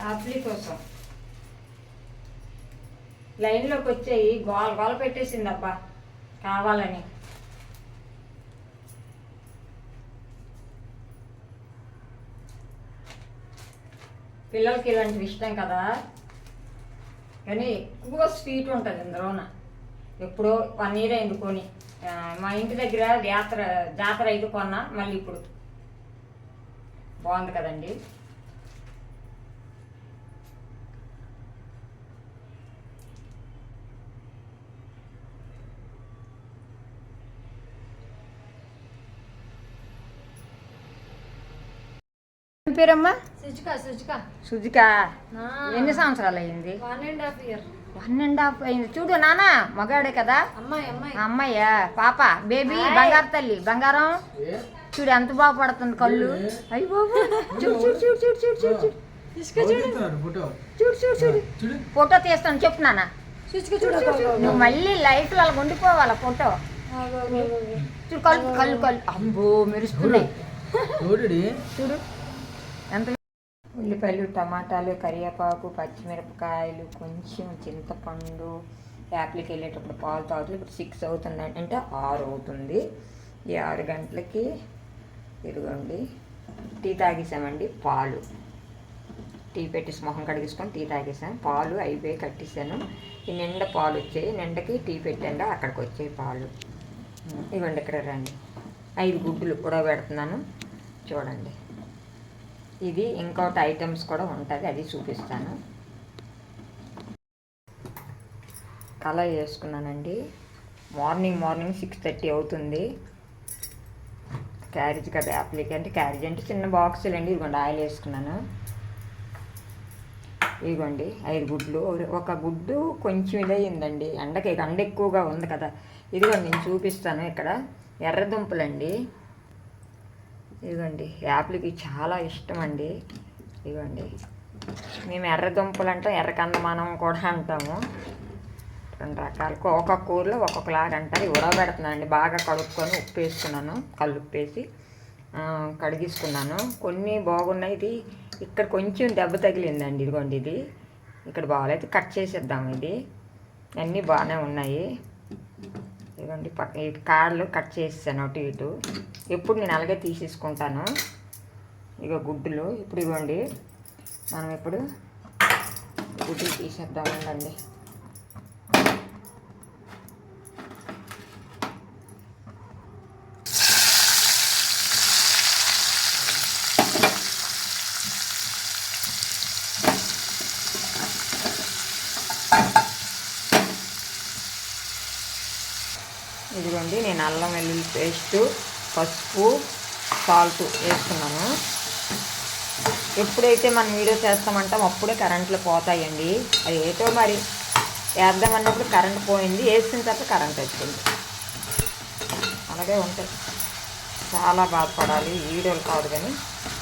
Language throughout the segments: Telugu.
యాప్లీ కోసం. లైన్లోకి వచ్చాయి గోల గోల పెట్టేసింది అబ్బా కావాలని. పిల్లలకి ఇలాంటివి ఇష్టం కదా? కానీ ఎక్కువ స్వీట్ ఉంటుంది ఇందులోన. ఎప్పుడో వన్ ఇయర్ అయింది కొని మా ఇంటి దగ్గర జాతర జాతర అయితే కొన్నా మళ్ళీ ఇప్పుడు. బాగుంది కదండి. ఏం పేరమ్మా? సుజిక ఎన్ని సంవత్సరాలు అయింది? One and half year one and half అయింది. చూడు నాన్న మగాడే కదా. అమ్మాయి అమ్మాయి. అమ్మయ్యా పాప బేబీ బంగారు తల్లి. బంగారం? చూడు ఎంత బాగా పడుతుంది కళ్ళు. అయ్యి బాబు చూడు చూడు చూడు చూడు చూడు చూడు చూడు. ఫోటో? చూడు చూడు చూడు. చూడు. ఫోటో తీస్తాను. చెప్పు నాన్న సుచిక చూడ నువ్వు మళ్ళీ లైఫ్లో అలా ఉండిపోవాలా ఫోటో? చూడు కళ్ళు కళ్ళు కళ్ళు. అబ్బో మెరుస్తున్నాయి. చూడు చూడు. ఎంత ఉల్లిపాయలు టమాటాలు కరివేపాకు పచ్చిమిరపకాయలు కొంచెం చింతపండు యాప్లకి వెళ్ళేటప్పుడు పాలు తాగుతుంది ఇప్పుడు సిక్స్ అవుతుంది అంటే ఆరు అవుతుంది. ఈ ఆరు గంటలకి ఇదిగోండి టీ తాగేసామండి పాలు. టీ పెట్టేసి మొహం కడిగేసుకొని టీ తాగేసాను పాలు అయిపోయి కట్టేసాను. ఈ నిండా పాలు వచ్చాయి. నిండకి టీ పెట్టండి అక్కడికి వచ్చాయి పాలు. ఇవ్వండి ఇక్కడ రండి. ఐదు గుడ్డులు కూడా పెడుతున్నాను చూడండి. ఇది ఇంకోటి ఐటమ్స్ కూడా ఉంటుంది అది చూపిస్తాను. కలర్ చేసుకున్నానండి. మార్నింగ్ మార్నింగ్ సిక్స్ థర్టీ అవుతుంది. క్యారేజ్ కదా యాప్లికి అంటే క్యారేజ్ అంటే చిన్న బాక్సులు అండి. ఇదిగోండి ఆయిల్ వేసుకున్నాను. ఇదిగోండి ఐదు గుడ్లు. ఒక గుడ్డు కొంచెం ఇదయిందండి ఎండకి ఎండ ఎక్కువగా ఉంది కదా. ఇదిగోండి నేను చూపిస్తాను ఇక్కడ. ఎర్రదుంపలండి. ఇదిగోండి యాప్లకి చాలా ఇష్టం అండి ఇదిగోండి మేము ఎర్ర దుంపలు అంటాం ఎర్రకందమానం కూడా అంటాము. రెండు రకాలు. ఒక్కొక్క కూరలో ఒక్కొక్కలాగా అంటారు. ఇవి బాగా కడుక్కొని ఉప్పు వేసుకున్నాను కళ్ళు ఉప్పేసి కడిగిస్తున్నాను కొన్ని బాగున్నాయి. ఇది ఇక్కడ కొంచెం దెబ్బ తగిలిందండి. ఇదిగోండి ఇది. ఇక్కడ బాగాలేదు. కట్ చేసేద్దాం ఇది. అన్నీ బాగానే ఉన్నాయి. ఇదిగోండి పక్క ఈ కాళ్ళు కట్ చేసాను అటు ఇటు. ఎప్పుడు నేను అలాగే తీసేసుకుంటాను. ఇక గుడ్డులు. ఇప్పుడు ఇవ్వండి మనం ఇప్పుడు గుడ్డులు తీసేద్దామండి. ఇదిగోండి నేను అల్లం వెల్లుల్లి పేస్టు పసుపు సాల్ట్ వేసుకున్నాను. ఎప్పుడైతే మనం వీడియో చేస్తామంటాం అప్పుడే కరెంట్లు పోతాయండి. అది ఏటో మరి వేద్దాం అన్నప్పుడు కరెంట్ పోయింది వేసిన తర్వాత కరెంట్ వచ్చింది. అలాగే ఉంటాయి. చాలా బాధపడాలి వీడియోలు కాదు కానీ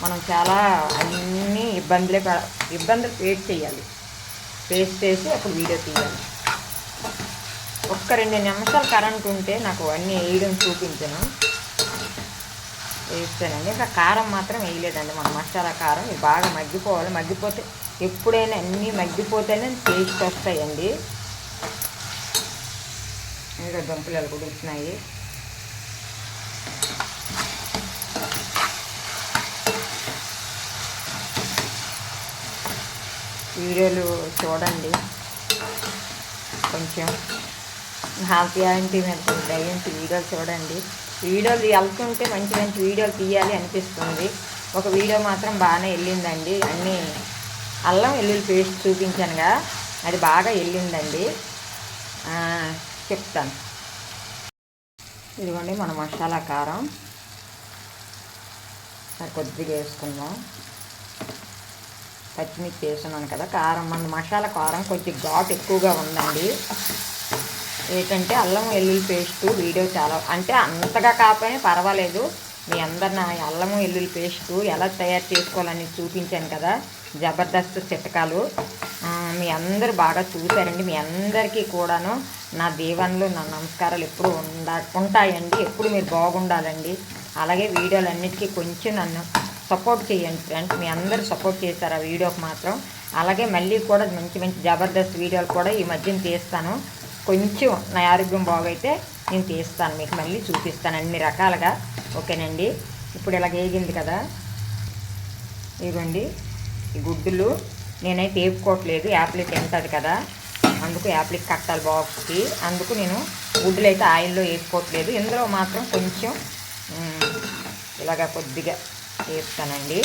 మనం చాలా అన్నీ ఇబ్బందులే ఇబ్బందులు ఫేస్ చేయాలి. ఫేస్ చేసి అప్పుడు వీడియో తీయాలి. ఒక్క రెండు నిమిషాలు కరెంట్ ఉంటే నాకు అన్నీ వేయడం చూపించను. వేస్తానండి. ఇంకా కారం మాత్రం వేయలేదండి. మన మసాలా కారం ఇది బాగా మగ్గిపోవాలి. మగ్గిపోతే ఎప్పుడైనా అన్నీ మగ్గిపోతేనే టేస్ట్ వస్తాయండి. ఇంకా దుంపలు కూడా వచ్చినాయి వీడియోలు చూడండి. కొంచెం హ్యాపీ ఆంటీ మీద వీడియోలు చూడండి. వీడియోలు వెళ్తుంటే మంచి మంచి వీడియోలు తీయాలి అనిపిస్తుంది. ఒక వీడియో మాత్రం బాగానే వెళ్ళిందండి. అన్నీ అల్లం వెల్లుల్లి పేస్ట్ చూపించానుగా. అది బాగా వెళ్ళిందండి. చెప్తాను. ఇదిగోండి మన మసాలా కారం. కొద్దిగా వేసుకుందాం. పచ్చిమిర్చి వేసున్నాను కదా కారం. మన మసాలా కారం కొంచెం ఘాట్ ఎక్కువగా ఉందండి. ఏంటంటే అల్లం వెల్లుల్లి పేస్ట్ వీడియో చాలా అంటే అంతగా కాకపోయినా పర్వాలేదు. మీ అందరు నా అల్లం వెల్లుల్లి పేస్టు ఎలా తయారు చేసుకోవాలని చూపించాను కదా జబర్దస్త్ చిట్కాలు. మీ అందరు బాగా చూశారండి. మీ అందరికీ కూడాను నా దీవెనలు నా నమస్కారాలు ఎప్పుడు ఉండా ఉంటాయండి. ఎప్పుడు మీరు బాగుండాలండి. అలాగే వీడియోలన్నిటికీ కొంచెం నన్ను సపోర్ట్ చేయండి ఫ్రెండ్స్. మీ అందరూ సపోర్ట్ చేశారు ఆ వీడియోకి మాత్రం. అలాగే మళ్ళీ కూడా మంచి మంచి జబర్దస్త్ వీడియోలు కూడా ఈ మధ్యన తీస్తాను. కొంచెం నా ఆరోగ్యం బాగైతే నేను తీస్తాను మీకు మళ్ళీ చూపిస్తాను అన్ని రకాలుగా. ఓకేనండి? ఇప్పుడు ఇలాగ వేగింది కదా. ఇదిగోండి. ఈ గుడ్డులు నేనైతే వేపుకోవట్లేదు యాప్లిక్ తింటుంది కదా. అందుకు యాప్లిక్ కట్టాలి బాక్స్కి. అందుకు నేను గుడ్డులు అయితే ఆయిల్లో వేసుకోవట్లేదు. ఇందులో మాత్రం కొంచెం ఇలాగ కొద్దిగా వేస్తానండి.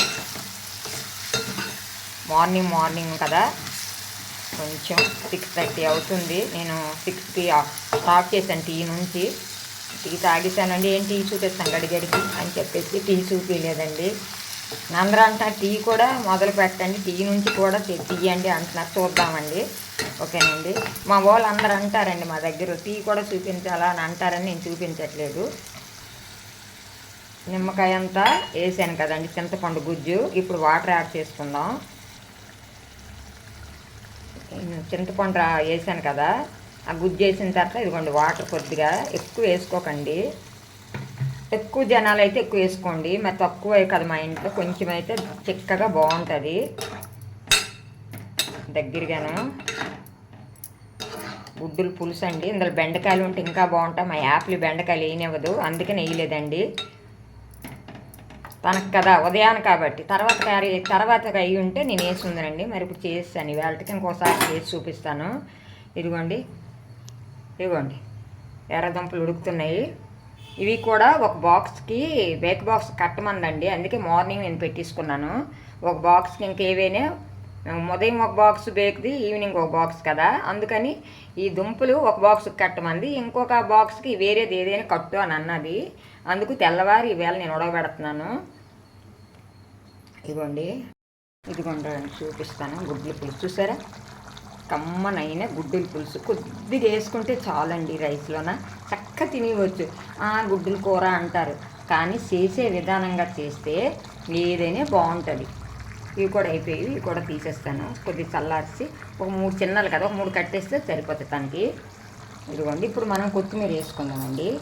మార్నింగ్ మార్నింగ్ కదా. కొంచెం సిక్స్ థర్టీ అవుతుంది. నేను సిక్స్కి స్టాప్ చేశాను టీ నుంచి. టీ తాగేసానండి ఏం టీ చూపిస్తాను గడిగడికి అని చెప్పేసి టీ చూపించలేదండి అందరూ అంటున్నారు టీ కూడా మొదలు పెట్టండి. టీ నుంచి కూడా తీయండి అంటున్నారు. చూద్దామండి. ఓకేనండి. మా వాళ్ళు అందరూ అంటారండి మా దగ్గర. టీ కూడా చూపించాలా అని అంటారని నేను చూపించట్లేదు. నిమ్మకాయ అంతా వేసాను కదండి. చింతపండు గుజ్జు. ఇప్పుడు వాటర్ యాడ్ చేసుకుందాం. చింతపండు వేసాను కదా ఆ గుజ్జు వేసిన తర్వాత ఇదిగోండి వాటర్ కొద్దిగా ఎక్కువ వేసుకోకండి. ఎక్కువ జనాలు అయితే ఎక్కువ వేసుకోండి మరి తక్కువ కదా మా ఇంట్లో కొంచెం అయితే చిక్కగా బాగుంటుంది. దగ్గరగాను. గుడ్డులు పులుసు అండి ఇందులో బెండకాయలు ఉంటే ఇంకా బాగుంటాయి. మా యాప్లు బెండకాయలు వేయనివ్వదు అందుకని వేయలేదండి. తనకు కదా ఉదయాన్ని కాబట్టి. తర్వాత కర్రీ తర్వాత అయ్యి ఉంటే నేను వేసి ఉందనండి మరి ఇప్పుడు చేస్తాను ఇవాళకి ఇంకోసారి చేసి చూపిస్తాను. ఇదిగోండి. ఇదిగోండి. ఎర్రదుంపలు ఉడుకుతున్నాయి. ఇవి కూడా ఒక బాక్స్కి బేక్ బాక్స్ కట్టమందండి అందుకే మార్నింగ్ నేను పెట్టేసుకున్నాను. ఒక బాక్స్కి ఇంకేవైనా ఉదయం ఒక బాక్స్ బేక్ది ఈవినింగ్ ఒక బాక్స్ కదా. అందుకని ఈ దుంపలు ఒక బాక్స్ కట్టమంది. ఇంకొక బాక్స్కి వేరేది ఏదైనా కట్టు అని అన్నది. అందుకు తెల్లవారి ఈవేళ నేను ఉడకబెడుతున్నాను ఇదిగోండి. ఇదిగోండి చూపిస్తాను గుడ్ల పులుసు. చూసారా? కమ్మనైన గుడ్డుల పులుసు. కొద్దిగా వేసుకుంటే చాలండి రైస్లోన. చక్క తినేవచ్చు ఆ గుడ్డుల కూర అంటారు. కానీ చేసే విధానంగా చేస్తే ఏదైనా బాగుంటుంది. ఇవి కూడా అయిపోయి ఇవి కూడా తీసేస్తాను. కొద్దిగా చల్లార్చి ఒక మూడు చిన్నలు కదా ఒక మూడు కట్టేస్తే సరిపోతుంది దానికి ఇదిగోండి. ఇప్పుడు మనం కొత్తిమీర వేసుకుందామండి.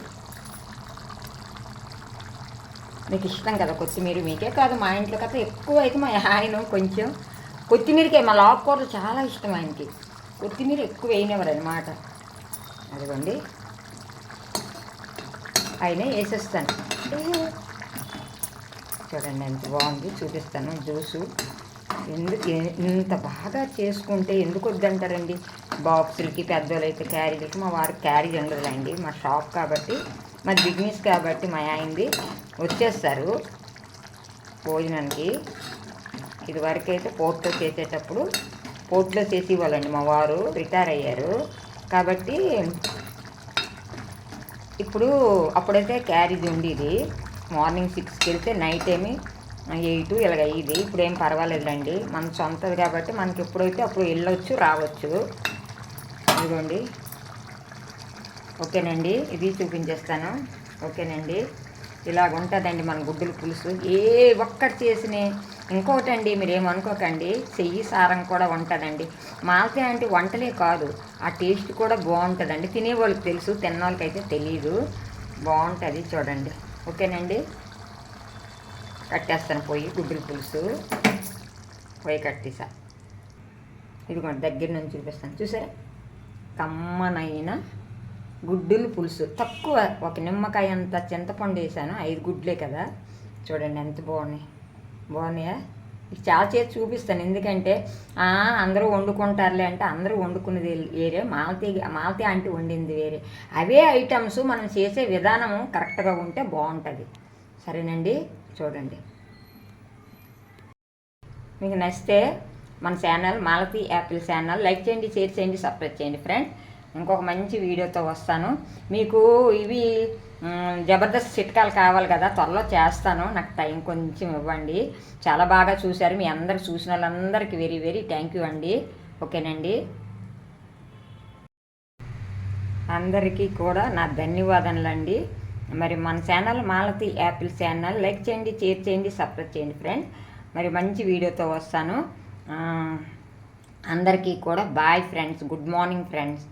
మీకు ఇష్టం కదా కొత్తిమీర మీకే కాదు మా ఇంట్లో కదా ఎక్కువ అయితే మా ఆయన కొంచెం కొత్తిమీరకే మా లాక్కూరలు చాలా ఇష్టం ఆయనకి. కొత్తిమీర ఎక్కువ వేయనివ్వరు అనమాట అదిగోండి. ఆయన వేసేస్తాను. చూడండి ఎంత బాగుంది చూపిస్తాను జ్యూసు. ఎందుకు ఇంత బాగా చేసుకుంటే ఎందుకు వద్దంటారండి? బాక్సులకి పెద్దోళ్ళు అయితే క్యారీలకి మా వారికి క్యారీ ఉండదులేండి మా షాప్ కాబట్టి మా బిజినెస్ కాబట్టి మా ఆయనది. వచ్చేస్తారు భోజనానికి. ఇదివరకైతే అయితే పోర్ట్లో చేసేటప్పుడు పోర్ట్లో చేసేవాళ్ళండి మా వారు రిటైర్ అయ్యారు. కాబట్టి ఇప్పుడు అప్పుడైతే క్యారేజ్ ఉండేది. మార్నింగ్ సిక్స్కి వెళ్తే నైట్ ఏమి ఎయిట్ ఇలాగ అయ్యేది. ఇప్పుడు ఏం పర్వాలేదులేండి. మన సొంతది కాబట్టి మనకి ఎప్పుడైతే అప్పుడు వెళ్ళొచ్చు రావచ్చు. ఇదిగోండి. ఓకేనండి. ఇది చూపించేస్తాను. ఓకేనండి. ఇలాగ ఉంటుందండి మన గుడ్డుల పులుసు. ఏ ఒక్కటి చేసిన ఇంకోటండి మీరేమనుకోకండి చెయ్యి సారం కూడా ఉంటుందండి. మాల్తే అంటే వంటలే కాదు ఆ టేస్ట్ కూడా బాగుంటుందండి. తినేవాళ్ళకి తెలుసు తిన్నవాళ్ళకైతే తెలియదు బాగుంటుంది చూడండి. ఓకేనండి? కట్టేస్తాను పోయి గుడ్డుల పులుసు. పోయి కట్టేసా. ఇదిగోండి దగ్గర నుంచి చూపిస్తాను. చూసారా? కమ్మనైన గుడ్డులు పులుసు. తక్కువ. ఒక నిమ్మకాయ అంత చింతపండు వేసాను ఐదు గుడ్లే కదా. చూడండి ఎంత బాగున్నాయి. బాగున్నాయా? చాలా చేసి చూపిస్తాను. ఎందుకంటే అందరూ వండుకుంటారులే అంటే అందరూ వండుకునేది వేరే. మాలతీ మాలతీ ఆంటీ వండింది వేరే. అవే ఐటమ్స్ మనం చేసే విధానము కరెక్ట్గా ఉంటే బాగుంటుంది. సరేనండి? చూడండి. మీకు నచ్చితే మన channel Malathi apple channel like చేయండి షేర్ చేయండి సబ్స్క్రైబ్ చేయండి ఫ్రెండ్ ఇంకొక మంచి వీడియోతో వస్తాను. మీకు ఇవి జబర్దస్త్ చిట్కాలు కావాలి కదా త్వరలో చేస్తాను. నాకు టైం కొంచెం ఇవ్వండి. చాలా బాగా చూశారు మీ అందరు చూసిన వాళ్ళందరికీ వెరీ వెరీ థ్యాంక్ యూ అండి. ఓకేనండి. అందరికీ కూడా నా ధన్యవాదములండి. మరి మన channel Malathi apple channel like చేయండి షేర్ చేయండి సబ్స్క్రైబ్ చేయండి ఫ్రెండ్ మరి మంచి వీడియోతో వస్తాను. అందరికీ కూడా bye friends good morning friends.